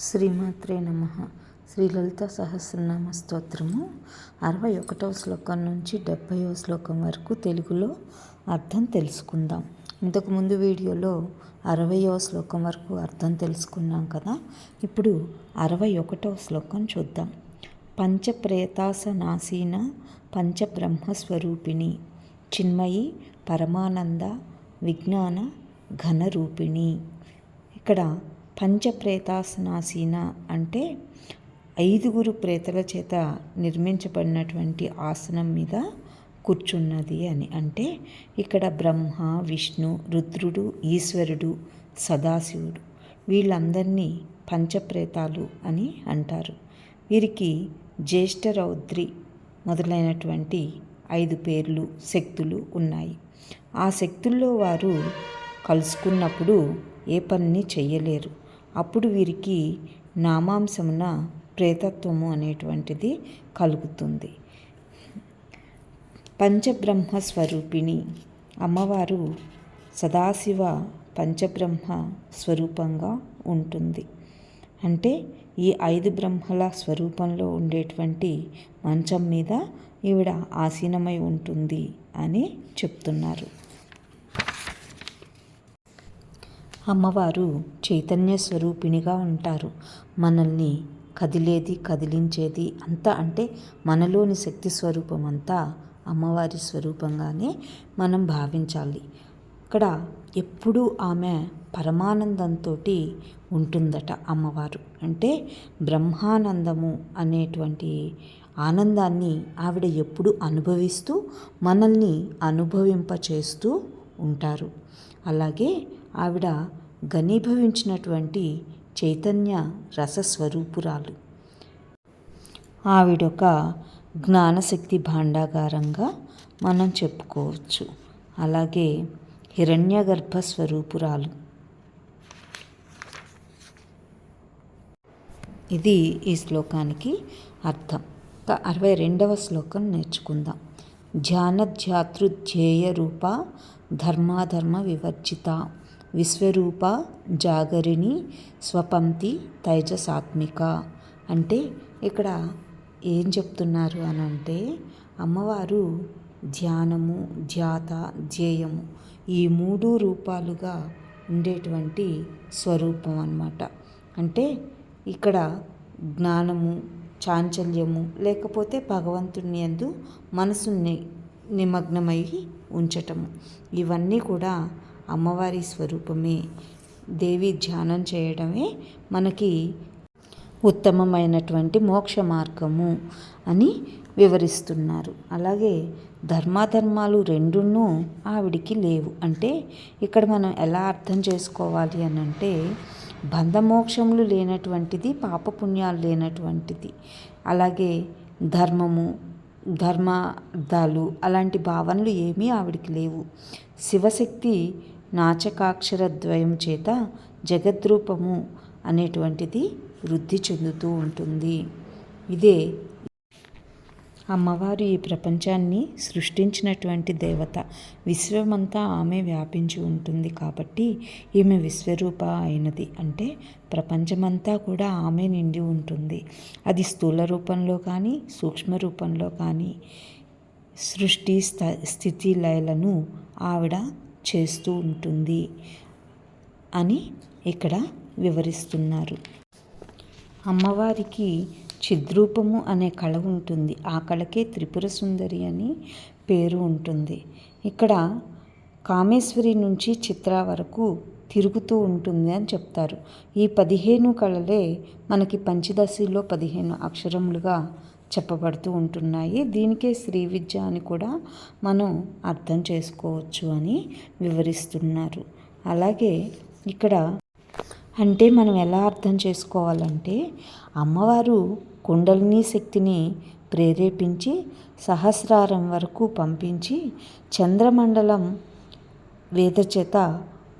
శ్రీమాత్రే నమ. శ్రీ లలిత సహస్రనామ స్తోత్రము. అరవై ఒకటవ శ్లోకం నుంచి డెబ్భైవ శ్లోకం వరకు తెలుగులో అర్థం తెలుసుకుందాం. ఇంతకుముందు వీడియోలో అరవయవ శ్లోకం వరకు అర్థం తెలుసుకున్నాం కదా. ఇప్పుడు అరవై ఒకటవ శ్లోకం చూద్దాం. పంచప్రేతాసనాసీన పంచబ్రహ్మస్వరూపిణి చిన్మయి పరమానంద విజ్ఞాన ఘనరూపిణి. ఇక్కడ పంచప్రేతాసనాసీన అంటే ఐదుగురు ప్రేతల చేత నిర్మించబడినటువంటి ఆసనం మీద కూర్చున్నది అని. అంటే ఇక్కడ బ్రహ్మ విష్ణు రుద్రుడు ఈశ్వరుడు సదాశివుడు వీళ్ళందరినీ పంచప్రేతాలు అని అంటారు. వీరికి జ్యేష్ఠ రౌద్రి మొదలైనటువంటి ఐదు పేర్లు శక్తులు ఉన్నాయి. ఆ శక్తుల్లో వారు కలుసుకున్నప్పుడు ఏ పనిని చెయ్యలేరు. అప్పుడు వీరికి నామాంశమున ప్రేతత్వము అనేటువంటిది కలుగుతుంది. పంచబ్రహ్మ స్వరూపిణి అమ్మవారు సదాశివ పంచబ్రహ్మ స్వరూపంగా ఉంటుంది. అంటే ఈ ఐదు బ్రహ్మల స్వరూపంలో ఉండేటువంటి మంచం మీద ఈవిడ ఆసీనమై ఉంటుంది అని చెప్తున్నారు. అమ్మవారు చైతన్య స్వరూపిణిగా ఉంటారు. మనల్ని కదిలేది కదిలించేది అంతా అంటే మనలోని శక్తి స్వరూపం అంతా అమ్మవారి స్వరూపంగానే మనం భావించాలి. ఇక్కడ ఎప్పుడూ ఆమె పరమానందంతో ఉంటుందట అమ్మవారు. అంటే బ్రహ్మానందము అనేటువంటి ఆనందాన్ని ఆవిడ ఎప్పుడు అనుభవిస్తూ మనల్ని అనుభవింపచేస్తూ ఉంటారు. అలాగే ఆవిడ ఘనీభవించినటువంటి చైతన్య రసస్వరూపురాలు. ఆవిడొక జ్ఞానశక్తి భాండాగారంగా మనం చెప్పుకోవచ్చు. అలాగే హిరణ్యగర్భ స్వరూపురాలు ఇది ఈ శ్లోకానికి అర్థం. అరవై రెండవ శ్లోకం నేర్చుకుందాం. ధ్యానధ్యాతృధ్యేయ రూప ధర్మాధర్మ వివర్జిత విశ్వరూప జాగరిణి స్వపంతి తైజసాత్మిక. అంటే ఇక్కడ ఏం చెప్తున్నారు అని అంటే అమ్మవారు ధ్యానము ధ్యాత ధ్యేయము ఈ మూడు రూపాలుగా ఉండేటువంటి స్వరూపం అన్నమాట. అంటే ఇక్కడ జ్ఞానము చాంచల్యము లేకపోతే భగవంతుని ఎందు మనసుని నిమగ్నమై ఉంచటము. ఇవన్నీ కూడా అమ్మవారి స్వరూపమే. దేవి ధ్యానం చేయడమే మనకి ఉత్తమమైనటువంటి మోక్ష మార్గము అని వివరిస్తున్నారు. అలాగే ధర్మాధర్మాలు రెండును ఆవిడికి లేవు. అంటే ఇక్కడ మనం ఎలా అర్థం చేసుకోవాలి అని అంటే బంధమోక్షములు లేనటువంటిది పాపపుణ్యాలు లేనటువంటిది. అలాగే ధర్మము ధర్మార్థాలు అలాంటి భావనలు ఏమీ ఆవిడికి లేవు. శివశక్తి నాచకాక్షరద్వయం చేత జగద్రూపము అనేటువంటిది వృద్ధి చెందుతూ ఉంటుంది. ఇదే అమ్మవారు ఈ ప్రపంచాన్ని సృష్టించినటువంటి దేవత. విశ్వమంతా ఆమె వ్యాపించి ఉంటుంది కాబట్టి ఈమె విశ్వరూప అయినది. అంటే ప్రపంచమంతా కూడా ఆమె నిండి ఉంటుంది. అది స్థూల రూపంలో కానీ సూక్ష్మ రూపంలో కానీ సృష్టి స్థితి లయలను ఆవిడ చేస్తూ ఉంటుంది అని ఇక్కడ వివరిస్తున్నారు. అమ్మవారికి చిద్రూపము అనే కళ ఉంటుంది. ఆ కళకే త్రిపుర సుందరి అని పేరు ఉంటుంది. ఇక్కడ కామేశ్వరి నుంచి చిత్ర వరకు తిరుగుతూ ఉంటుంది అని చెప్తారు. ఈ పదిహేను కళలే మనకి పంచదశిలో పదిహేను అక్షరములుగా చెప్పబడుతూ ఉంటున్నాయి. దీనికే శ్రీ విద్య అని కూడా మనం అర్థం చేసుకోవచ్చు అని వివరిస్తున్నారు. అలాగే ఇక్కడ అంటే మనం ఎలా అర్థం చేసుకోవాలంటే అమ్మవారు కుండలిని శక్తిని ప్రేరేపించి సహస్రారం వరకు పంపించి చంద్రమండలం వేదచేత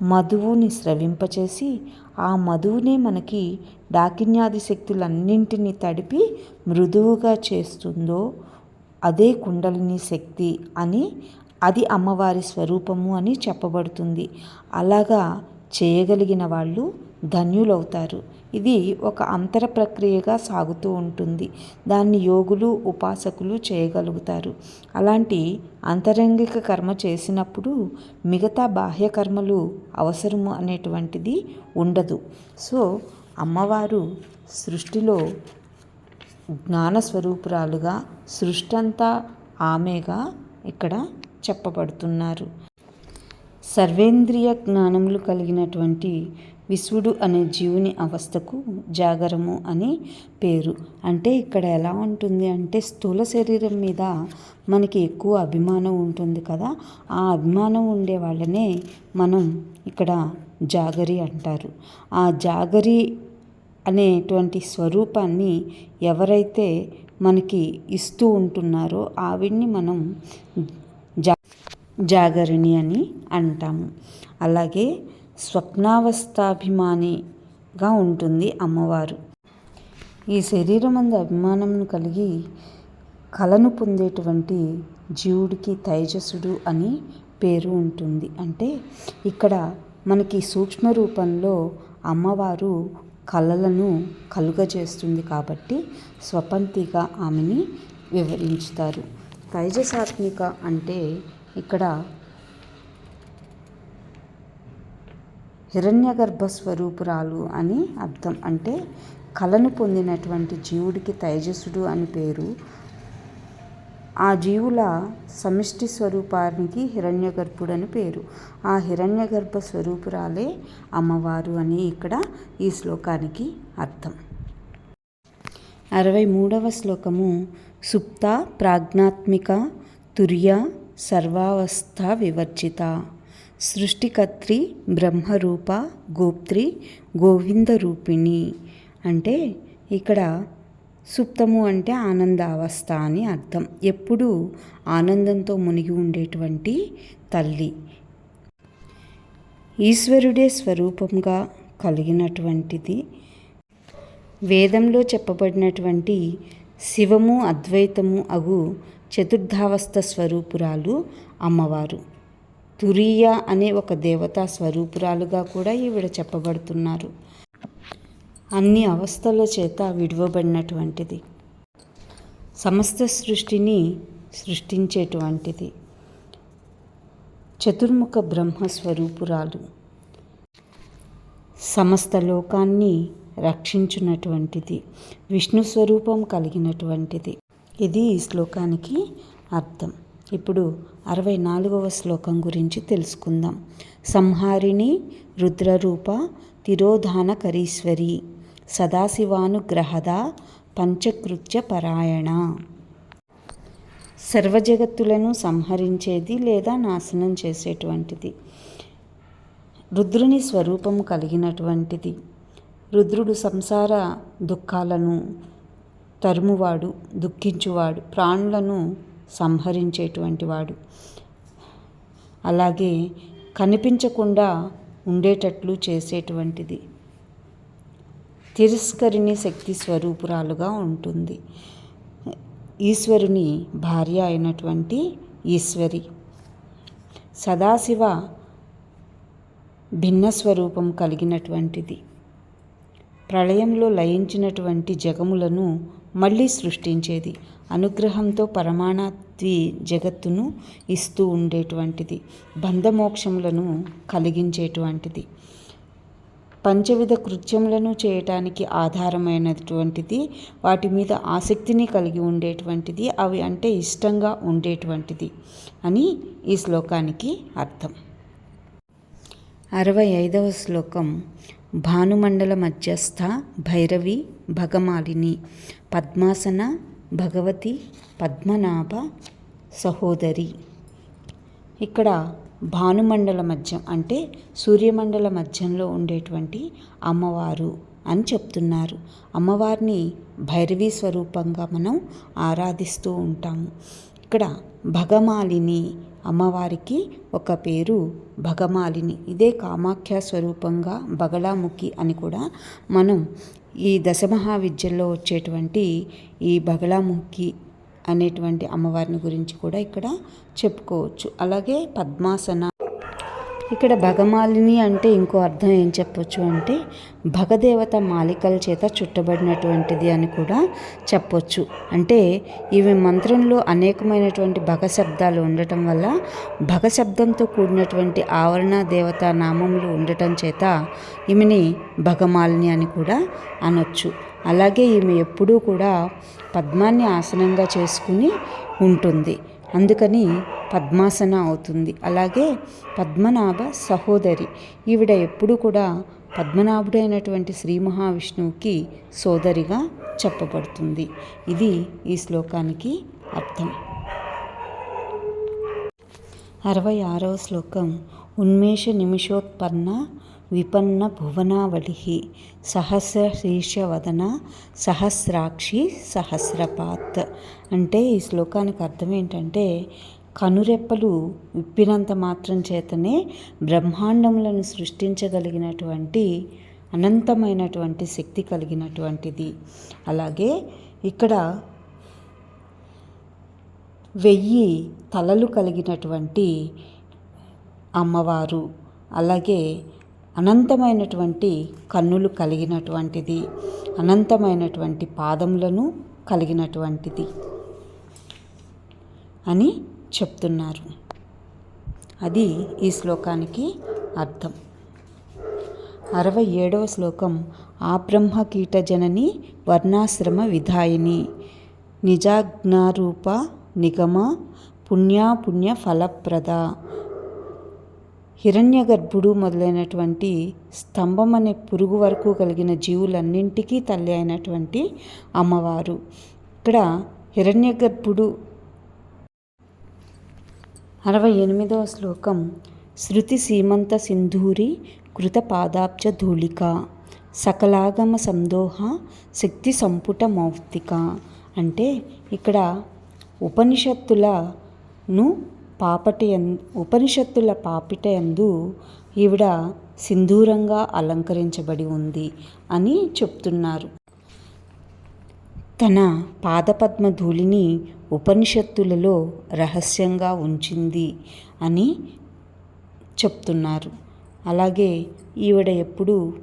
మధువుని స్రవింపచేసి ఆ మధువునే మనకి డాకిన్యాది శక్తులన్నింటినీ తడిపి మృదువుగా చేస్తుందో అదే కుండలిని శక్తి అని అది అమ్మవారి స్వరూపము అని చెప్పబడుతుంది. అలాగా చేయగలిగిన వాళ్ళు ధన్యులవుతారు. ఇది ఒక అంతర ప్రక్రియగా సాగుతూ ఉంటుంది. దాన్ని యోగులు ఉపాసకులు చేయగలుగుతారు. అలాంటి అంతరంగిక కర్మ చేసినప్పుడు మిగతా బాహ్య కర్మలు అవసరము అనేటువంటిది ఉండదు. సో అమ్మవారు సృష్టిలో జ్ఞానస్వరూపురాలుగా సృష్టి అంతా ఆమెగా ఇక్కడ చెప్పబడుతున్నారు. సర్వేంద్రియ జ్ఞానములు కలిగినటువంటి విశ్వడు అనే జీవుని అవస్థకు జాగరము అని పేరు. అంటే ఇక్కడ ఎలా ఉంటుంది అంటే స్థూల శరీరం మీద మనకి ఎక్కువ అభిమానం ఉంటుంది కదా ఆ అభిమానం ఉండే వాళ్ళనే మనం ఇక్కడ జాగరి అంటారు. ఆ జాగరి అనేటువంటి స్వరూపాన్ని ఎవరైతే మనకి ఇస్తూ ఉంటున్నారో ఆవిడ్ని మనం జా జాగరిణి అని అంటాము. అలాగే స్వప్నావస్థాభిమానిగా ఉంటుంది అమ్మవారు. ఈ శరీరం అందు అభిమానంను కలిగి కలను పొందేటువంటి జీవుడికి తైజసుడు అని పేరు ఉంటుంది. అంటే ఇక్కడ మనకి సూక్ష్మ రూపంలో అమ్మవారు కళలను కలుగజేస్తుంది కాబట్టి స్వపంతిగా ఆమెని వివరించుతారు. తైజసాత్మిక అంటే ఇక్కడ హిరణ్యగర్భ స్వరూపురాలు అని అర్థం. అంటే కళను పొందినటువంటి జీవుడికి తైజసుడు అని పేరు. ఆ జీవుల సమిష్టి స్వరూపానికి హిరణ్యగర్భుడని అని పేరు. ఆ హిరణ్యగర్భ స్వరూపురాలే అమ్మవారు అని ఇక్కడ ఈ శ్లోకానికి అర్థం. అరవై మూడవ శ్లోకము. సుప్త ప్రాజ్ఞాత్మిక తుర్య సర్వావస్థ వివర్జిత. సృష్టికర్త్రి బ్రహ్మరూప గోప్త్రి గోవిందరూపిణి. అంటే ఇక్కడ సుప్తము అంటే ఆనందావస్థ అని అర్థం. ఎప్పుడూ ఆనందంతో మునిగి ఉండేటువంటి తల్లి. ఈశ్వరుడే స్వరూపంగా కలిగినటువంటిది. వేదంలో చెప్పబడినటువంటి శివము అద్వైతము అగు చతుర్థావస్థ స్వరూపురాలు అమ్మవారు. తురియా అనే ఒక దేవతా స్వరూపురాలుగా కూడా ఈవిడ చెప్పబడుతున్నారు. అన్ని అవస్థల చేత విడవబడినటువంటిది. సమస్త సృష్టిని సృష్టించేటువంటిది. చతుర్ముఖ బ్రహ్మస్వరూపురాలు సమస్త లోకాన్ని రక్షించున్నటువంటిది విష్ణు స్వరూపం కలిగినటువంటిది. ఇది ఈ శ్లోకానికి అర్థం. ఇప్పుడు అరవై నాలుగవ శ్లోకం గురించి తెలుసుకుందాం. సంహారిణి రుద్రరూప తిరోధానకరీశ్వరి సదాశివానుగ్రహద పంచకృత్య పరాయణ సర్వజగత్తులను సంహరించేది లేదా నాశనం చేసేటువంటిది. రుద్రుని స్వరూపం కలిగినటువంటిది. రుద్రుడు సంసార దుఃఖాలను తరుమువాడు దుఃఖించువాడు ప్రాణులను సంహరించేటువంటి వాడు. అలాగే కనిపించకుండా ఉండేటట్లు చేసేటువంటిది. తిరస్కరిణి శక్తి స్వరూపురాలుగా ఉంటుంది. ఈశ్వరుని భార్య అయినటువంటి ఈశ్వరి. సదాశివ భిన్న స్వరూపం కలిగినటువంటిది. ప్రళయంలో లయించినటువంటి జగములను మళ్ళీ సృష్టించేది. అనుగ్రహంతో పరమాణత్వి జగత్తును ఇస్తూ ఉండేటువంటిది. బంధమోక్షములను కలిగించేటువంటిది. పంచవిధ కృత్యములను చేయటానికి ఆధారమైనటువంటిది. వాటి మీద ఆసక్తిని కలిగి ఉండేటువంటిది. అవి అంటే ఇష్టంగా ఉండేటువంటిది అని ఈ శ్లోకానికి అర్థం. అరవై ఐదవ శ్లోకం భానుమండల మధ్యస్థ భైరవి భగమాలిని పద్మాసన భగవతి పద్మనాభ సహోదరి. ఇక్కడ భానుమండల మధ్యం అంటే సూర్యమండల మధ్యంలో ఉండేటువంటి అమ్మవారు అని చెప్తున్నారు. అమ్మవారిని భైరవీ స్వరూపంగా మనం ఆరాధిస్తూ ఉంటాము. ఇక్కడ భగమాలిని అమ్మవారికి ఒక పేరు భగమాలిని. ఇదే కామాఖ్య స్వరూపంగా బగలాముఖి అని కూడా మనం ఈ దశమహావిద్యల్లో వచ్చేటువంటి ఈ బగలాముఖి అనేటువంటి అమ్మవారిని గురించి కూడా ఇక్కడ చెప్పుకోవచ్చు. అలాగే పద్మాసన ఇక్కడ భగమాలిని అంటే ఇంకో అర్థం ఏం చెప్పొచ్చు అంటే భగదేవత మాలికల చేత చుట్టబడినటువంటిది అని కూడా చెప్పొచ్చు. అంటే ఇవి మంత్రంలో అనేకమైనటువంటి భగ శబ్దాలు ఉండటం వల్ల భగ శబ్దంతో కూడినటువంటి ఆవరణ దేవత నామములు ఉండటం చేత ఈమెని భగమాలిని అని కూడా అనొచ్చు. అలాగే ఈమె ఎప్పుడూ కూడా పద్మాన్ని ఆసనంగా చేసుకుని ఉంటుంది. అందుకని పద్మాసన అవుతుంది. అలాగే పద్మనాభ సహోదరి. ఈవిడ ఎప్పుడు కూడా పద్మనాభుడైనటువంటి శ్రీ మహావిష్ణువుకి సోదరిగా చెప్పబడుతుంది. ఇది ఈ శ్లోకానికి అర్థం. అరవై ఆరవ శ్లోకం. ఉన్మేష నిమిషోత్పన్న విపన్న భువనావళి సహస్రశీర్షవదన సహస్రాక్షి సహస్రపాత్. అంటే ఈ శ్లోకానికి అర్థం ఏంటంటే కనురెప్పలు విప్పినంత మాత్రం చేతనే బ్రహ్మాండములను సృష్టించగలిగినటువంటి అనంతమైనటువంటి శక్తి కలిగినటువంటిది. అలాగే ఇక్కడ వెయ్యి తలలు కలిగినటువంటి అమ్మవారు అలాగే అనంతమైనటువంటి కన్నులు కలిగినటువంటిది అనంతమైనటువంటి పాదములను కలిగినటువంటిది అని చెప్తున్నారు. అది ఈ శ్లోకానికి అర్థం. అరవై ఏడవ శ్లోకం ఆ బ్రహ్మ కీటజనని వర్ణాశ్రమ విధాయిని నిజాజ్ఞారూప నిగమ పుణ్యాపుణ్య ఫలప్రద హిరణ్యగర్భుడు మొదలైనటువంటి స్తంభం అనే పురుగు వరకు కలిగిన జీవులన్నింటికీ తల్లి అయినటువంటి అమ్మవారు. ఇక్కడ హిరణ్యగర్భుడు అరవై ఎనిమిదవ శ్లోకం శృతి సీమంత సింధూరి కృత పాదాబ్జ ధూళిక సకలాగమ సందోహ శక్తి సంపుట మౌక్తిక. అంటే ఇక్కడ ఉపనిషత్తులను పాపటి ఉపనిషత్తుల పాపిట ఎందు ఈవిడ సింధూరంగా అలంకరించబడి ఉంది అని చెప్తున్నారు. తన పాదపద్మ ధూళిని ఉపనిషత్తులలో రహస్యంగా ఉంచింది అని చెప్తున్నారు. అలాగే ఈవిడ ఎప్పుడు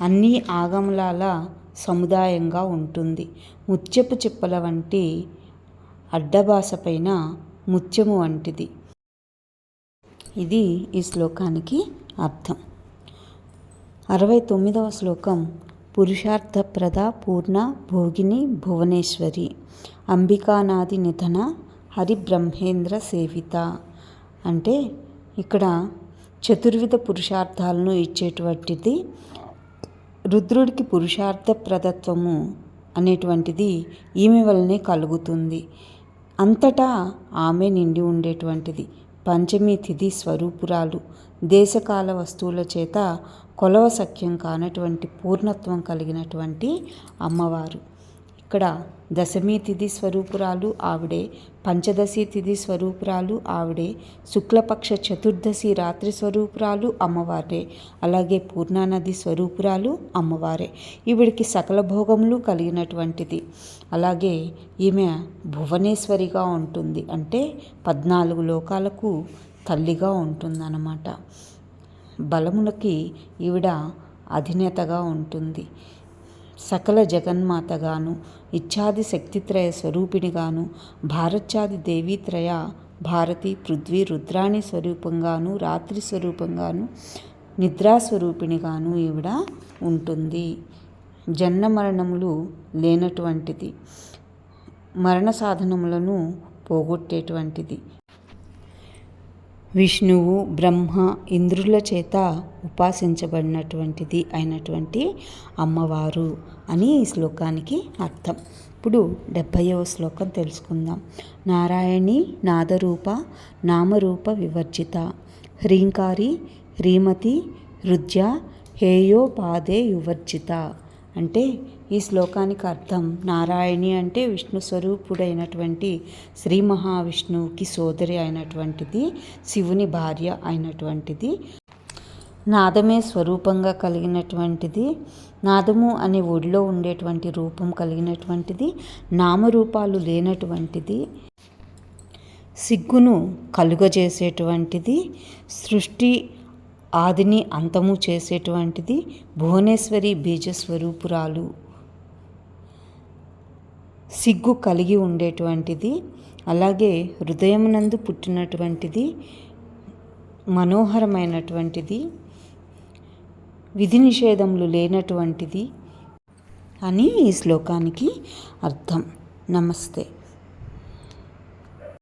అన్ని ఆగమలాల సముదాయంగా ఉంటుంది. ముత్యపు చిప్పల వంటి అడ్డభాష పైన ముత్యము వంటిది. ఇది ఈ శ్లోకానికి అర్థం. అరవై తొమ్మిదవ శ్లోకం పురుషార్థప్రద పూర్ణ భోగిని భువనేశ్వరి అంబికానాది నిధన హరిబ్రహ్మేంద్ర సేవిత. అంటే ఇక్కడ చతుర్విధ పురుషార్థాలను ఇచ్చేటువంటిది రుద్రుడికి పురుషార్థ ప్రదత్వము అనేటువంటిది ఈమె వల్లనే కలుగుతుంది. అంతటా ఆమె నిండి ఉండేటువంటిది. పంచమి తిథి స్వరూపురాలు. దేశకాల వస్తువుల చేత కొలవ సఖ్యం కానటువంటి పూర్ణత్వం కలిగినటువంటి అమ్మవారు. ఇక్కడ దశమి తిథి స్వరూపురాలు ఆవిడే పంచదశి తిథి స్వరూపురాలు ఆవిడే శుక్లపక్ష చతుర్దశి రాత్రి స్వరూపురాలు అమ్మవారే అలాగే పూర్ణానది స్వరూపురాలు అమ్మవారే. ఈవిడికి సకల భోగములు కలిగినటువంటిది. అలాగే ఈమె భువనేశ్వరిగా ఉంటుంది అంటే పద్నాలుగు లోకాలకు తల్లిగా ఉంటుందన్నమాట. బలములకి ఈవిడ అధినేతగా ఉంటుంది. సకల జగన్మాతగాను ఇచ్ఛాది శక్తిత్రయ స్వరూపిణిగాను భారత్యాది దేవీత్రయ భారతి పృథ్వీ రుద్రాణి స్వరూపంగాను రాత్రి స్వరూపంగాను నిద్రా స్వరూపిణిగాను ఈవిడ ఉంటుంది. జన్మ మరణములు లేనటువంటిది. మరణ సాధనములను పోగొట్టేటువంటిది. విష్ణువు బ్రహ్మ ఇంద్రుల చేత ఉపాసించబడినటువంటిది అయినటువంటి అమ్మవారు అని ఈ శ్లోకానికి అర్థం. ఇప్పుడు డెబ్భైవ శ్లోకం తెలుసుకుందాం. నారాయణి నాదరూప నామరూప వివర్జిత హ్రీంకారి హ్రీమతి హృద్య హేయోపాదే యువర్జిత అంటే ఈ శ్లోకానికి అర్థం నారాయణి అంటే విష్ణు స్వరూపుడైనటువంటి శ్రీ మహావిష్ణువుకి సోదరి అయినటువంటిది శివుని భార్య అయినటువంటిది. నాదమే స్వరూపంగా కలిగినటువంటిది నాదము అనే ఒడిలో ఉండేటువంటి రూపం కలిగినటువంటిది నామరూపాలు లేనటువంటిది. సిగ్గును కలుగజేసేటువంటిది సృష్టి ఆదిని అంతము చేసేటువంటిది భువనేశ్వరి బీజస్వరూపురాలు. సిగ్గు కలిగి ఉండేటువంటిది అలాగే హృదయమునందు పుట్టినటువంటిది మనోహరమైనటువంటిది విధి నిషేధములు లేనటువంటిది అని ఈ శ్లోకానికి అర్థం. నమస్తే.